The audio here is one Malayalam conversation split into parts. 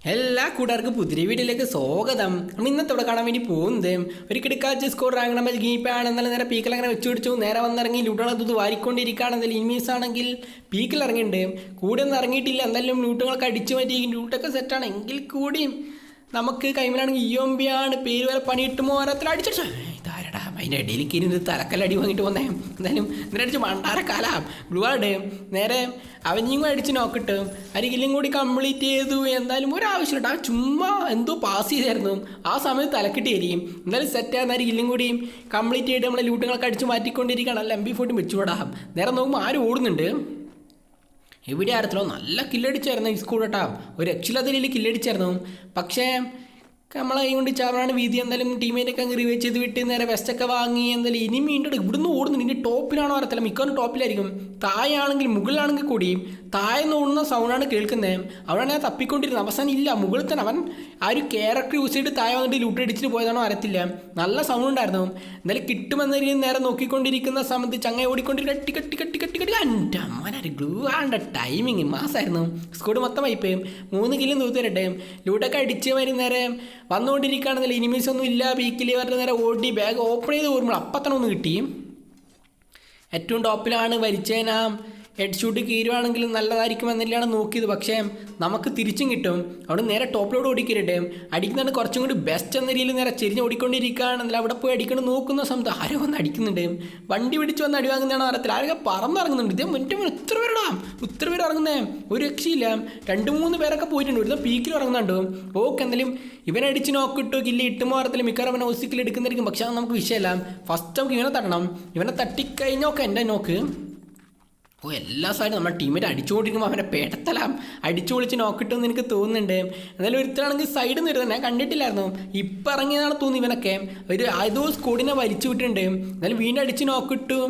എല്ലാ കൂട്ടുകാർക്കും പുതിരി വീട്ടിലേക്ക് സ്വാഗതം. നമ്മൾ ഇന്നത്തെ ഇവിടെ കാണാൻ വേണ്ടി പോകുന്നത് ഒരു കിടക്കാച്ച് സ്കോർ റാങ്ങണം ഗീപ്പാണ് എന്നാലും നേരെ പീക്കിൽ അങ്ങനെ വെച്ച് പിടിച്ചു നേരെ വന്നിറങ്ങി ലൂട്ടുകൾ ഇത് വാരിക്കൊണ്ടിരിക്കുകയാണെങ്കിൽ ഇൻമീസ് ആണെങ്കിൽ പീക്കിൽ ഇറങ്ങിയിട്ടുണ്ട്. കൂടെ ഒന്നും ഇറങ്ങിയിട്ടില്ല. എന്തായാലും ലൂട്ടുകളൊക്കെ അടിച്ചു മാറ്റി ലൂട്ടൊക്കെ സെറ്റാണ് എങ്കിൽ കൂടിയും നമുക്ക് കൈമലാണെങ്കിൽ ഇയോമ്പിയാണ് പേര് വരെ പണിയിട്ട് മോരത്തിൽ അടിച്ചു അതിന്റെ ഇടയിലേക്ക് ഇരുന്ന് തലക്കല്ലടി വാങ്ങിയിട്ട് വന്നേ. എന്തായാലും ഇതിനടിച്ച് മണ്ടാരക്കാലാം. ബ്ലൂ ആഡ് നേരെ കൂടെ അടിച്ച് നോക്കിട്ട് അരികിലും കൂടി കംപ്ലീറ്റ് ചെയ്തു. എന്തായാലും ഒരാവശ്യമില്ല. ആ ചുമ്മാ എന്തോ പാസ് ചെയ്തായിരുന്നു. ആ സമയത്ത് തലക്കിട്ട് എരിയും എന്തായാലും സെറ്റായിരുന്ന അരികിലും കൂടി കംപ്ലീറ്റ് ചെയ്ത് നമ്മളെ ലൂട്ടുകളൊക്കെ അടിച്ച് മാറ്റിക്കൊണ്ടിരിക്കുകയാണ്. അല്ല എം ബി ഫോർട്ടി വെച്ചുവിടാം നേരെ നോക്കുമ്പോൾ ആരും ഓടുന്നുണ്ട്? എവിടെ ആരത്തിലോ നല്ല കില്ലടിച്ചായിരുന്നു ഈ സ്കൂൾ കേട്ടാ. ഒരു രക്ഷയില്ലാത്ത രീതിയിൽ കില്ലടിച്ചായിരുന്നു പക്ഷേ നമ്മളെ കൊണ്ട് ചാവറാണ് വീതി. എന്തായാലും ടീമേറ്റൊക്കെ അങ്ങ് റിവൈവ് ചെയ്ത് വിട്ട് നേരെ വെസ്റ്റൊക്കെ വാങ്ങി. എന്തായാലും ഇനി വീണ്ടും ഇവിടുന്ന് ഓടുന്നുണ്ട്. ഇനി ടോപ്പിലാണോ അറിയത്തില്ല. മിക്കവാറും ടോപ്പിലായിരിക്കും. താഴെയാണെങ്കിൽ മുകളിലാണെങ്കിൽ കൂടി താഴെ നിന്ന് ഓടുന്ന സൗണ്ടാണ് കേൾക്കുന്നത് അവിടെയാണ് ഞാൻ തപ്പിക്കൊണ്ടിരുന്നത്. അവസാനം ഇല്ല. മുകളിൽ തന്നെ അവൻ ആ ഒരു ക്യാരക്ടർ യൂസ് ചെയ്തിട്ട് താഴെ വന്നിട്ട് ലൂട്ട് അടിച്ചിട്ട് പോയതാണോ അറിയത്തില്ല. നല്ല സൗണ്ട് ഉണ്ടായിരുന്നു. എന്തായാലും കിട്ടുമെന്ന രീതിയിൽ നേരെ നോക്കിക്കൊണ്ടിരിക്കുന്ന സമയത്ത് ചങ്ങ ഓടിക്കൊണ്ടിരിക്കുക കട്ടി കട്ടി കട്ടി കട്ടി കട്ടി എന്റെ അമ്മാനൊരു ഗ്ലൂ ആണ്ട ടൈമിങ് മാസമായിരുന്നു സ്കൂഡ് മൊത്തം വൈപ്പ് മൂന്ന് കിലും തൂത്തരട്ടെ ലൂട്ടൊക്കെ അടിച്ച് വരി നേരെ. വന്നുകൊണ്ടിരിക്കുകയാണെന്നില്ല ഇനിമീസ് ഒന്നും ഇല്ല. വീക്കിലി വരുന്ന നേരെ ഓടി ബാഗ് ഓപ്പൺ ചെയ്ത് ഓർമ്മ അപ്പത്തന്നെ ഒന്ന് കിട്ടി. ഏറ്റവും ടോപ്പിലാണ് വരിച്ചേന. ഹെഡ് ഷൂട്ട് കീരുവാണെങ്കിൽ നല്ലതായിരിക്കും എന്നല്ലാണ് നോക്കിയത്. പക്ഷേ നമുക്ക് തിരിച്ചും കിട്ടും. അവിടെ നേരെ ടോപ്പിലോട് ഓടിക്കരുട്ടെ അടിക്കുന്നുണ്ട് കുറച്ചും കൂടി ബെസ്റ്റ് എന്ന രീതിയിൽ നേരെ ചെരിഞ്ഞ് ഓടിക്കൊണ്ടിരിക്കുകയാണെന്നില്ല അവിടെ പോയി അടിക്കണം നോക്കുന്ന സമയത്ത് ആരോ വന്ന് അടിക്കുന്നുണ്ട്. വണ്ടി പിടിച്ച് വന്ന് അടിവാങ്ങുന്നതാണ് അറിയത്തില്ല ആരൊക്കെ പറന്നിറങ്ങുന്നുണ്ട് ഇതേ മുറ്റേ ഇത്ര പേരടാ? ഇത്ര പേര് ഇറങ്ങുന്നേ? ഒരു രക്ഷയില്ല. രണ്ട് മൂന്ന് പേരൊക്കെ പോയിട്ടുണ്ട്. ഒരു പീക്കിൽ ഇറങ്ങുന്നുണ്ട്. ഓക്കെ എന്തായാലും ഇവനടിച്ച് നോക്കിട്ടു കില്ല ഇട്ടുമോ അറിയത്തില്ല മിക്കവാറും അവനെ ഒസിക്കിൽ എടുക്കുന്നതായിരിക്കും. പക്ഷേ അത് നമുക്ക് വിഷയമല്ല. ഫസ്റ്റ് നമുക്ക് ഇവനെ തട്ടണം. ഇവനെ തട്ടിക്കഴിഞ്ഞോക്കെ എന്റെ നോക്ക് ഓ എല്ലാ സൈഡും നമ്മുടെ ടീമേറ്റ് അടിച്ചുകൊണ്ടിരിക്കുമ്പോൾ അവനെ പേട്ടത്തലാം അടിച്ചു പൊളിച്ച് നോക്കിട്ടെന്ന് എനിക്ക് തോന്നുന്നുണ്ട്. എന്നാലും ഒരുത്തരാണെങ്കിൽ സൈഡിൽ നിന്ന് ഞാൻ കണ്ടിട്ടില്ലായിരുന്നു. ഇപ്പം ഇറങ്ങിയതാണ് തോന്നുന്നു ഇവനൊക്കെ. ഒരു ഏതോ സ്കൂടിനെ വലിച്ചു വിട്ടിട്ടുണ്ട്. എന്നാലും വീണ്ടും അടിച്ച് നോക്കിട്ടു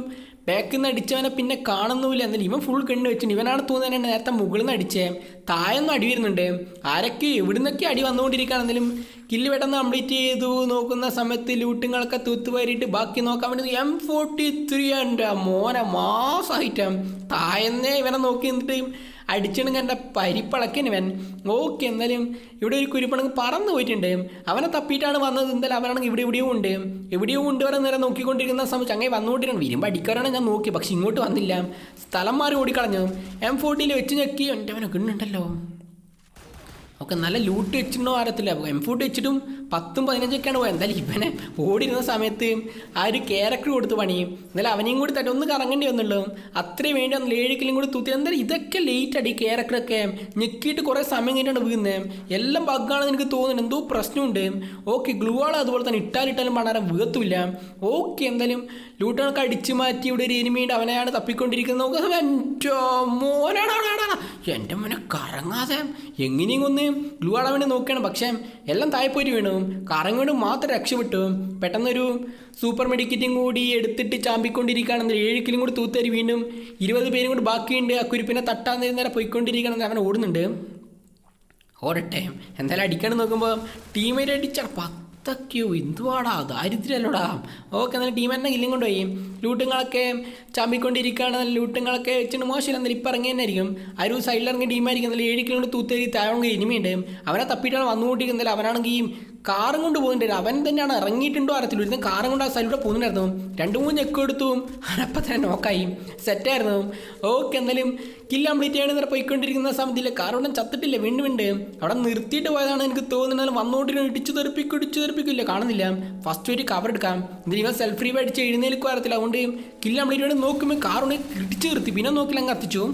ബാക്കിൽ നിന്ന് അടിച്ചവനെ പിന്നെ കാണുന്നുമില്ല എന്നാലും ഇവൻ ഫുൾ കണ്ണ് വെച്ചിട്ടുണ്ട് ഇവനാണ് തോന്നുന്നത് നേരത്തെ മുകളിൽ നിന്ന് അടിച്ചേ. താഴെന്ന് അടി വരുന്നുണ്ട്. ആരൊക്കെ എവിടുന്നൊക്കെ അടി വന്നുകൊണ്ടിരിക്കുകയാണെങ്കിലും കില്ല് പെട്ടെന്ന് കംപ്ലീറ്റ് ചെയ്തു. നോക്കുന്ന സമയത്ത് ലൂട്ടുകളൊക്കെ തൂത്തുവാരിയിട്ട് ബാക്കി നോക്കാൻ വേണ്ടി എം ഫോർട്ടി ത്രീ എന്റെ മോനെ മാസമായിട്ടാണ് താഴെന്നേ ഇവനെ നോക്കി നിന്നിട്ട് അടിച്ചിടുங்க കണ്ട പരിപ്പളക്കൻ ഇവൻ ഓക്കെ എന്നാലും ഇവിടെ ഒരു കുരുപ്പണങ്ങ് പറന്നു പോയിട്ടുണ്ട്. അവനെ തപ്പിയിട്ടാണ് വന്നത്. എന്തായാലും അവനാണെങ്കിൽ ഇവിടെ ഇവിടെയും ഉണ്ട്. എവിടെയോ ഉണ്ട് വരെ നേരെ നോക്കിക്കൊണ്ടിരിക്കുന്ന സമയത്ത് ചങ്ങായി വന്നുകൊണ്ടിരിക്കണം വരുമ്പോൾ അടിക്കാറാണ് ഞാൻ നോക്കി. പക്ഷെ ഇങ്ങോട്ട് വന്നില്ല. സ്ഥലം മാറി ഓടിക്കളഞ്ഞു. എം ഫോർട്ടിയിൽ വെച്ച് ഞെക്കി. എന്റെ അവനൊക്കെ കിണ്ണുണ്ടല്ലോ ഒക്കെ നല്ല ലൂട്ട് വെച്ചിട്ടുണ്ടോ അറിയത്തില്ല എം ഫുഡ് വെച്ചിട്ടും പത്തും പതിനഞ്ചൊക്കെയാണ് പോയത്. എന്തായാലും ഇവനെ ഓടിയിരുന്ന സമയത്ത് ആ ഒരു ക്യാരക്ടർ കൊടുത്ത് പണിയും. എന്നാലും അവനെയും കൂടി തന്നെ ഒന്ന് കറങ്ങേണ്ടി വന്നുള്ളൂ. അത്രയും വേണ്ടി ഒന്ന് ഏഴിക്കലും കൂടി തൂത്തി. എന്തായാലും ഇതൊക്കെ ലേറ്റ് അടി ക്യാരക്ടറൊക്കെ ഞെക്കിയിട്ട് കുറേ സമയം കഴിഞ്ഞിട്ടാണ് വീഴുന്നത് എല്ലാം ബഗ്ഗാണെന്ന് എനിക്ക് തോന്നുന്നു എന്തോ പ്രശ്നമുണ്ട്. ഓക്കെ ഗ്ലൂ ആൾ അതുപോലെ തന്നെ ഇട്ടാലിട്ടാലും പണാരം വീഴത്തുമില്ല. ഓക്കെ എന്തായാലും ലൂട്ടുകളൊക്കെ കടിച്ചു മാറ്റി ഇവിടെ ഒരു എനിമിയുണ്ട് അവനെയാണ് തപ്പിക്കൊണ്ടിരിക്കുന്നത്. നോക്ക് എന്റെ മോനാണ് എന്റെ മോനെ കറങ്ങാതെ എങ്ങനെയും ഒന്ന് ഗ്ലൂ ആടാൻ വേണ്ടി നോക്കുകയാണ്. പക്ഷേ എല്ലാം പോയിട്ട് വീണു. കറങ്ങോട് മാത്രം രക്ഷപ്പെട്ടു. പെട്ടെന്നൊരു സൂപ്പർ മെഡിക്കറ്റും കൂടി എടുത്തിട്ട് ചാമ്പിക്കൊണ്ടിരിക്കുകയാണെന്ന് ഏഴ് കിലും കൂടി തൂത്തരി വീണ്ടും ഇരുപത് പേരും കൂടി ബാക്കിയുണ്ട്. ആ കുരിപ്പിനെ തട്ടാൻ നേരം പോയിക്കൊണ്ടിരിക്കുകയാണെന്ന് അവൻ ഓടുന്നുണ്ട്. ഓടട്ടെ എന്തായാലും അടിക്കണം നോക്കുമ്പോൾ ടീമേറ്റ് അടിച്ചാൽ പത്തൊക്കെയോ എന്തുവാടാ ദാരിദ്ര്യമല്ലോടാ ഓക്കെ എന്നാലും ടീം തന്നെ ഇല്ലും കൊണ്ടുപോയി. ലൂട്ടുങ്ങളൊക്കെ ചാമ്പിക്കൊണ്ടിരിക്കുകയാണ് ലൂട്ടുങ്ങളൊക്കെ വെച്ചിട്ട് മോശമില്ല എന്നാലും ഇപ്പം ഇറങ്ങി തന്നെ ആയിരിക്കും ഒരു സൈഡിൽ ഇറങ്ങിയ ടീമായിരിക്കും എന്നാലും ഏഴ് കിലോമീറ്റർ തൂത്തേരി താഴെ ഇനിമയുണ്ട് അവനെ തപ്പിയിട്ടാണ് വന്നുകൊണ്ടിരിക്കുന്നത് അവനാണെങ്കിൽ കാറും കൊണ്ട് പോകുന്നുണ്ട്. അവൻ തന്നെയാണ് ഇറങ്ങിയിട്ടുണ്ടോ അറിയത്തില്ല. ഒരുത്തൻ കാറും കൊണ്ട് ആ സൈഡിലൂടെ പോകുന്നുണ്ടായിരുന്നു. രണ്ട് മൂന്ന് ചെക്ക് എടുത്തു. അവനപ്പം തന്നെ നോക്കായി സെറ്റായിരുന്നു ഓക്കെ എന്തായാലും കില്ല കംപ്ലീറ്റ് ചെയ്യണം നേരെ പോയിക്കൊണ്ടിരിക്കുന്ന സമയത്തില്ല കാർ ഉടൻ ചത്തിട്ടില്ല. വീണ്ടും ഉണ്ട് അവിടെ നിർത്തിയിട്ട് പോയതാണ് എനിക്ക് തോന്നുന്നത്. വന്നുകൊണ്ടിരുന്ന ഇടിച്ചു തെറിപ്പിക്കും ഇടിച്ചു തെറിപ്പിക്കില്ല കാണുന്നില്ല. ഫസ്റ്റ് ഒരു കവർ എടുക്കാം. എന്നിട്ട് ഇവ സെൽഫ് ഫ്രീ അടിച്ച് എഴുന്നേൽക്കും അറിയത്തില്ല അതുകൊണ്ട് കില്ല കംപ്ലീറ്റ് വേണ്ടി നോക്കുമ്പോൾ കാറുകൊണ്ട് ഇടിച്ചു നിർത്തി. പിന്നെ നോക്കില്ല അങ്ങ് കത്തിച്ചു.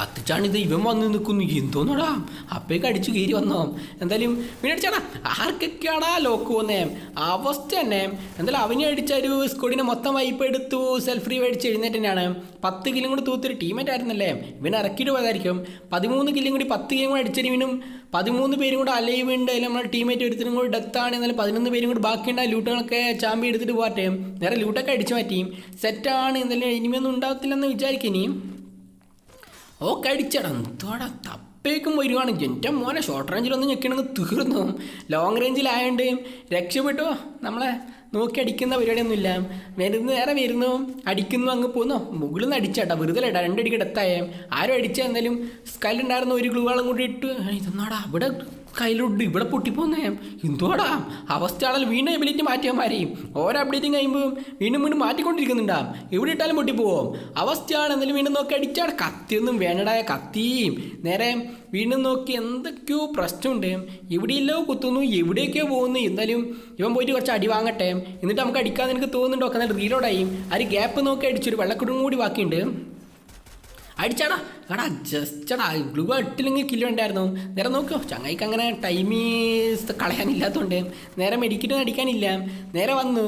കത്തിച്ചാണിത് ഇവൻ വന്ന് നിൽക്കുന്നു. എന്തോന്നടാ? അപ്പേക്ക് അടിച്ചു കയറി വന്നോ? എന്തായാലും പിന്നെ അടിച്ചാടാ. ആർക്കൊക്കെയാടാ ലോക്ക് വന്നേ? അവസ്ഥ തന്നെ. എന്തായാലും അവനെ അടിച്ച ഒരു സ്കോഡിനെ മൊത്തം വൈപ്പ് എടുത്തു. സെൽഫ് ഫ്രീ അടിച്ച് എഴുന്നേറ്റ് തന്നെയാണ്. പത്ത് കിലും കൂടി തൂത്തൊരു ടീമേറ്റ് ആയിരുന്നല്ലേ? ഇവനെ ഇറക്കിയിട്ട് പോയതായിരിക്കും. പതിമൂന്ന് കിലും കൂടി പത്ത് കിലും കൂടി അടിച്ചൊരു ഇവനും പതിമൂന്ന് പേരും കൂടെ അലൈവ് ഉണ്ട്. അതിൽ നമ്മുടെ ടീമേറ്റ് ഒരുത്തിനും കൂടി ഡെത്താണ് എന്നാലും പതിനൊന്ന് പേരും കൂടി ബാക്കിയുണ്ട്. ലൂട്ടുകളൊക്കെ ചാമ്പി എടുത്തിട്ട് പോകട്ടെ. നേരെ ലൂട്ടൊക്കെ അടിച്ചു മാറ്റിയും സെറ്റാണ് എന്തായാലും ഇനിമൊന്നും ഉണ്ടാകത്തില്ലെന്ന് വിചാരിക്കും ഇനിയും. ഓ കടിച്ചടാ. എന്തോടാ തപ്പേക്കും വരുവാണ്. എന്റെ മോനെ ഷോർട്ട് റേഞ്ചിലൊന്നും ഞെക്കണമെങ്കിൽ തീർന്നു. ലോങ് റേഞ്ചിലായതുകൊണ്ട് രക്ഷപ്പെട്ടോ. നമ്മളെ നോക്കി അടിക്കുന്ന പരിപാടിയൊന്നുമില്ല. വരുന്നു നേരെ വരുന്നു. അടിക്കുന്നു അങ്ങ് പോകുന്നു മുകളിൽ നിന്ന് അടിച്ചാട്ടാ. വെറുതെ ഇടാ രണ്ടടിക്ക് ഡെത്തായേ. ആരും അടിച്ചാൽ എന്തായാലും സ്കല്ലുണ്ടായിരുന്ന ഒരു ഗ്ലൂ ഗ്ലൂവാളും കൂടി ഇട്ട്. ഇതൊന്നാടാ? അവിടെ കയ്യിലുണ്ട്. ഇവിടെ പൊട്ടിപ്പോന്നേ. എന്തുവാടാ? അവസ്ഥയാണല്ലോ. വീണ്ടും എബിലിറ്റി മാറ്റിയമാരെയും ഓരോ അപ്ഡേറ്റും കഴിയുമ്പോൾ വീണ്ടും വീണ്ടും മാറ്റിക്കൊണ്ടിരിക്കുന്നുണ്ടാ. എവിടെ ഇട്ടാലും പൊട്ടിപ്പോവും? അവസ്ഥയാണ്. എന്നാലും വീണ്ടും നോക്കി അടിച്ചാണ്. കത്തിയൊന്നും വേണ്ടടായ കത്തിയും നേരെ വീണ്ടും നോക്കി എന്തൊക്കെയോ പ്രശ്നമുണ്ട്. എവിടെയല്ലോ കുത്തുന്നു. എവിടെയൊക്കെയോ പോകുന്നു. എന്നാലും ഇവൻ പോയിട്ട് കുറച്ച് അടി വാങ്ങട്ടെ. എന്നിട്ട് നമുക്ക് അടിക്കാൻ എനിക്ക് തോന്നുന്നുണ്ടോ. എന്നാൽ റീലോഡായി ആ ഒരു ഗ്യാപ്പ് നോക്കി അടിച്ചൊരു വെള്ളക്കുടും കൂടി ബാക്കിയുണ്ട്. അടിച്ചാടാ. എടാ ജസ്റ്റടാ ഗ്ലൂ ഇട്ടില്ലെങ്കിൽ കിലോ ഉണ്ടായിരുന്നു നേരെ നോക്കോ ചങ്ങായിക്ക് അങ്ങനെ ടൈം കളയാനില്ലാത്തതുകൊണ്ട് നേരെ മെഡിക്കറ്റ് അടിക്കാനില്ല. നേരെ വന്നു.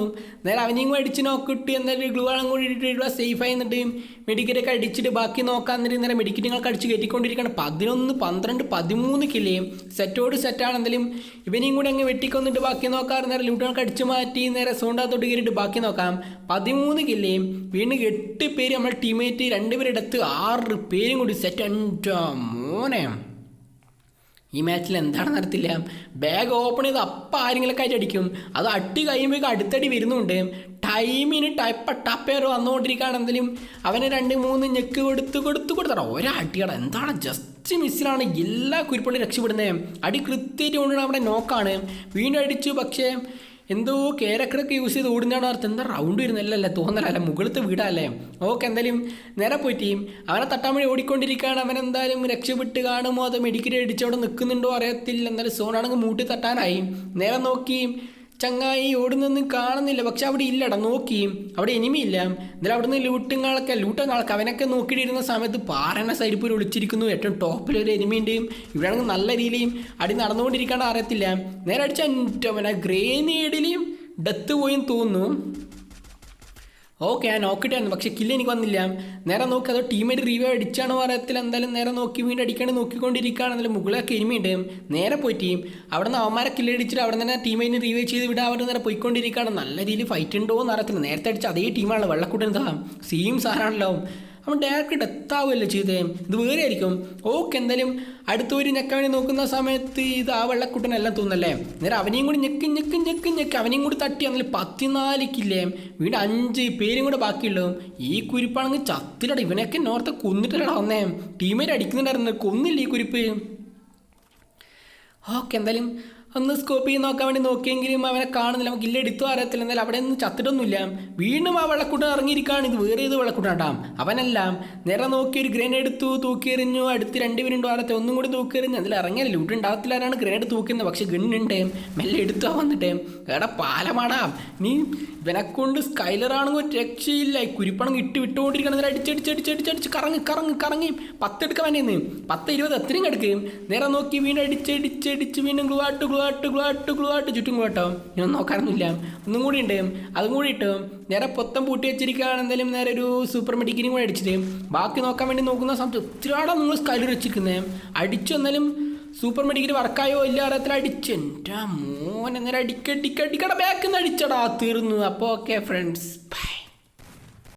നേരെ അവനെയും അടിച്ച് നോക്കിട്ട് എന്നാലും ഗ്ലൂ ആളും കൂടി ഇട്ടിട്ട് സേഫായി എന്നിട്ട് മെഡിക്കറ്റൊക്കെ അടിച്ചിട്ട് ബാക്കി നോക്കാൻ എന്നിട്ട് നേരെ മെഡിക്കറ്റുകളൊക്കെ അടിച്ച് കയറ്റിക്കൊണ്ടിരിക്കണം പതിനൊന്ന് പന്ത്രണ്ട് പതിമൂന്ന് കിലയും സെറ്റോട് സെറ്റാണ് എന്തായാലും ഇവനെയും കൂടി അങ്ങ് വെട്ടിക്കൊന്നിട്ട് ബാക്കി നോക്കാറ് നേരെ ലൂട്ടുകൾക്ക് അടിച്ച് മാറ്റി നേരെ സോണ്ടാത്തോട്ട് കയറിയിട്ട് ബാക്കി നോക്കാം. പതിമൂന്ന് കില്ലേ വീണ്ടും എട്ട് പേര് നമ്മൾ ടീമേറ്റ് രണ്ടുപേരെടുത്ത് ആറ് പേരും കൂടി സെറ്റ് എന്റെ മോനെ? ഈ മാച്ചിൽ എന്താണ് നടത്തില്ല? ബാഗ് ഓപ്പൺ ചെയ്ത് അപ്പം ആരെങ്കിലൊക്കെ ആയിട്ട് അടിക്കും. അത് അട്ടി കഴിയുമ്പോഴേക്കും അടുത്തടി വരുന്നുണ്ട്. ടൈമിന് ടൈപ്പ ടപ്പേർ വന്നുകൊണ്ടിരിക്കുകയാണ് എന്തെങ്കിലും അവന് രണ്ട് മൂന്ന് ഞെക്ക് കൊടുത്ത് കൊടുത്ത് കൊടുത്തട ഒരടിയടാ എന്താണ് ജസ്റ്റ് മിസ്സിലാണ് എല്ലാ കുരുപ്പള്ളി രക്ഷപ്പെടുന്നത്. അടി കൃത്യമായിട്ട് കൊണ്ടുവരണം അവിടെ നോക്കാണ് വീണ്ടും അടിച്ചു. പക്ഷേ എന്തോ കേരക്കടൊക്കെ യൂസ് ചെയ്ത് ഓടുന്നതാണ് അർത്ഥം എന്താ റൗണ്ട് വരുന്നല്ലല്ല തോന്നലല്ല മുകളിലത്തെ വീടാല്ലേ? ഓക്കെ എന്തായാലും നേരെ പോയിട്ട് അവനെ തട്ടാൻ വഴി ഓടിക്കൊണ്ടിരിക്കുകയാണ്. അവൻ എന്തായാലും രക്ഷപ്പെട്ട് കാണുമോ? അതോ മെഡിക്കറ്റ് അടിച്ചവിടെ നിൽക്കുന്നുണ്ടോ അറിയത്തില്ല. എന്തായാലും സോണാണെങ്കിൽ മൂട്ടി തട്ടാനായി. നേരെ നോക്കി. ചങ്ങായി ഓടുന്നൊന്നും കാണുന്നില്ല. പക്ഷെ അവിടെ ഇല്ലടാ നോക്കി. അവിടെ ഇനിമിയില്ല എന്നാലും അവിടുന്ന് ലൂട്ടുങ്ങളൊക്കെ ലൂട്ടങ്ങളൊക്കെ അവനൊക്കെ നോക്കിയിട്ടിരുന്ന സമയത്ത് പാറന സൈഡിൽ പോയി ഒളിച്ചിരിക്കുന്നു. ഏറ്റവും ടോപ്പിൽ ഒരു എനിമിയുണ്ട് ഇവിടെയാണെങ്കിൽ നല്ല രീതിയിലും അടി നടന്നുകൊണ്ടിരിക്കാണ്ട് അറിയത്തില്ല. നേരെ അടിച്ച അവനെ ഗ്രേനേഡിലും ഡെത്ത് പോയി തോന്നുന്നു. ഓക്കെ ഞാൻ നോക്കിയിട്ടായിരുന്നു പക്ഷേ കില്ല് എനിക്ക് വന്നില്ല. നേരെ നോക്കി അതോ ടീമേറ്റ് റിവ്യൂ അടിച്ചാണോ അറിയത്തില്ല? എന്തായാലും നേരെ നോക്കി വീണ്ടും അടിക്കാണ്ട് നോക്കിക്കൊണ്ടിരിക്കുകയാണെന്നാലും മുകളിലൊക്കെ എരുമിയുണ്ട് നേരെ പോയി ടീം അവിടെ നിന്ന് അവന്മാരെ കില്ല് അടിച്ചിട്ട് അവിടെ തന്നെ ടീമേറ്റിന് റിവ്യൂ ചെയ്ത് വിടാൻ അവർ നേരെ പോയിക്കൊണ്ടിരിക്കുകയാണ്. നല്ല രീതിയിൽ ഫൈറ്റ് ഉണ്ടോ എന്ന് അറിയത്തില്ല. നേരത്തെ അടിച്ച് അതേ ടീമാണ് വെള്ളക്കൂട്ടൻ താ സെയിം സാധനമാണല്ലോ അവൻ ഡയറക്റ്റ് ഡെത്ത് ചെയ്തേ. ഇത് വേറെ ആയിരിക്കും. ഓക്കെ എന്തായാലും അടുത്ത ഒരു ഞെക്കവനെ നോക്കുന്ന സമയത്ത് ഇത് ആ വെള്ളക്കുട്ടനെല്ലാം തോന്നല്ലേ നേരെ അവനെയും കൂടി ഞെക്ക് ഞെക്ക് ഞെക്ക് ഞെക്ക് അവനെയും കൂടി തട്ടി അന്നല്ലേ പത്തിനാല് കില്ലേ വീണ്ടും അഞ്ച് പേരും കൂടെ ബാക്കിയുള്ളൂ. ഈ കുരിപ്പാണെങ്കിൽ ചത്തിലട ഇവനൊക്കെ നോർത്തെ കൊന്നിട്ടല്ലടാ വന്നേ. ടീമേറ്റ് അടിക്കുന്നുണ്ടായിരുന്നു. കൊന്നില്ല ഈ കുരിപ്പ്? ഓക്കെ എന്തായാലും ഒന്ന് സ്കോപ്പ് ചെയ്ത് നോക്കാൻ വേണ്ടി നോക്കിയെങ്കിലും അവനെ കാണുന്നില്ല. നമുക്ക് ഇല്ലെടുത്തു അറിയത്തില്ല. എന്നാലും അവിടെ ഒന്നും ചത്തിട്ടൊന്നുമില്ല. വീണ്ടും ആ വെള്ളക്കൂട്ടം ഇറങ്ങിയിരിക്കുകയാണ്. ഇത് വേറെ ഏത് വെള്ളക്കൂട്ടാം അവനെല്ലാം നേരെ നോക്കി ഒരു ഗ്രനേഡ് എടുത്തു തൂക്കിയെറിഞ്ഞു. അടുത്ത് രണ്ടുപേരുണ്ടോ ആരത്തെ ഒന്നും കൂടി തൂക്കിയെറിഞ്ഞു. അതിൽ ഇറങ്ങിയ ലൂട്ട് ഉണ്ടാകത്തില്ലാരാണ് ഗ്രനേഡ് തൂക്കുന്നത് പക്ഷെ ഗണ്ണുണ്ട്. മെല്ലെ എടുത്താ വന്നിട്ടേ. എടാ പാലമാടാം. നീ ഇവനെക്കൊണ്ട് സ്കൈലറാണെങ്കിൽ ഒരു രക്ഷയില്ല. ഈ കുരിപ്പണെങ്കിൽ ഇട്ട് വിട്ടുകൊണ്ടിരിക്കണം അടിച്ചടിച്ചടിച്ചടിച്ചടിച്ച് കറങ്ങി കറങ്ങി കറങ്ങി. പത്തെടുക്കാൻ വേണ്ടി പത്ത് ഇരുപത് എത്രയും കിടക്കുകയും നേരെ നോക്കി വീണ്ടും അടിച്ചടിച്ചടിച്ച് വീണ്ടും ഗ്ലൂ ആട്ട് ഗ്ലൂ ഗ്ലുവാട്ട് ഗ്ലുവാട്ട് ഗ്ലൂ ആട്ട് ചുറ്റും ഗ്ലുവാട്ടോ ഞാൻ നോക്കാനൊന്നുമില്ല ഒന്നും കൂടി ഉണ്ട്. അതും കൂടി ഇട്ട് നേരെ പൊത്തം പൂട്ടി വെച്ചിരിക്കുകയാണ്. എന്തായാലും നേരെ ഒരു സൂപ്പർ മെഡിക്കിനും കൂടെ അടിച്ചിട്ട്. ബാക്കി നോക്കാൻ വേണ്ടി നോക്കുന്ന സമയത്ത് ഒത്തിരിയാടാ നിങ്ങൾ സ്കൈലർ വെച്ചിരിക്കുന്നത് അടിച്ചു എന്നാലും സൂപ്പർ മെഡിക്കൽ വർക്കായോ ഇല്ല അറിയത്തില്ല അടിച്ചു. എന്റെ മോൻ അങ്ങനെ അടിക്കടിക്കടിക്കട ബാക്കിൽ നിന്ന് അടിച്ചടാ തീർന്നു. അപ്പോൾ ഓക്കെ ഫ്രണ്ട്സ് ബൈ